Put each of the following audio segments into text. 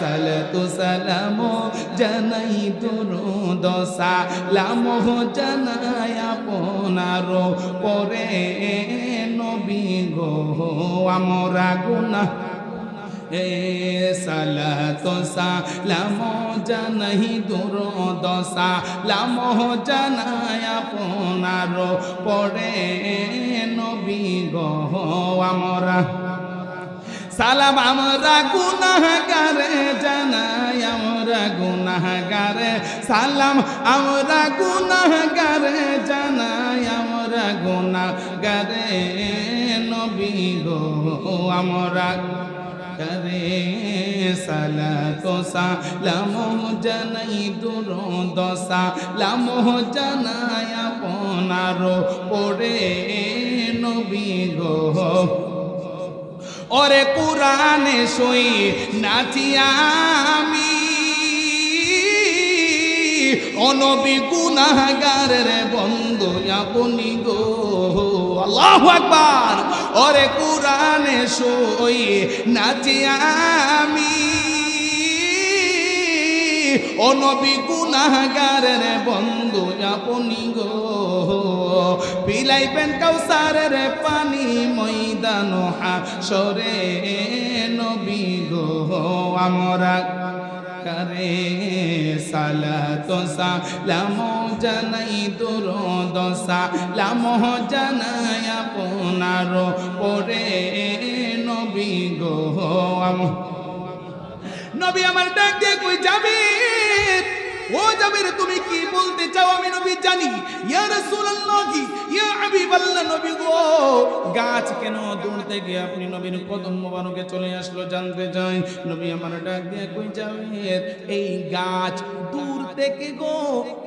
সালাতু সালাম জানাই দুরুদ সালাম জানাই আপনার পরে নবী গো, আমরা গুনাহ এ সালাত সালাম জানাই দূর দশা লাম জানাই আপনার পরে নবী গো, আমরা সালাম, আমরা গুনাহগারে জানাই, আমরা গুনাহগারে সালাম, আমরা গুনাহগারে জানাই, আমরা গুনাহগারে নবী গো, আমরা করে সালাত সালাম জানাই দূর দশা লাম জানাই আপনার পড়ে নবী গো। ওরে কোরআনে সই নাচিয়া আমি। অনবী গুনাহগার রে বন্ধু আপনি গো। আল্লাহ আকবার। ওরে কোরআনে সই নাচিয়া অনবী রে বন্ধু আপনি গো। পিলাইবেন কাউসারের পানি ময়দান হাসরে নবী গো, আমরা করে সালাত সালাম জানাই দূর দশা লাম জানাই আপনার পরে নবী গো, আম- নবী আমার ডাক দিয়ে কই যাবি? ও জাবির তুমি গাছ কেন দূর থেকে আপনি নবীর কদম মোবারকে চলে আসলো জানতে চাই? নবী আমার ডাক দিয়ে কই জাবির এই গাছ দূর থেকে গো,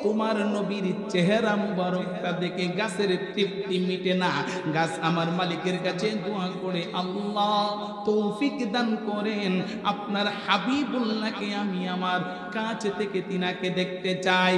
তোমার নবীর চেহারা মুবারকটা দেখে গাছের তৃপ্তি মিটে না। গাছ আমার মালিকের কাছে দোয়া করে, আল্লাহ তৌফিক দান করেন। আপনার হাবিবুল্লাহকে আমি আমার কাছ থেকে তিনাকে দেখতে চাই।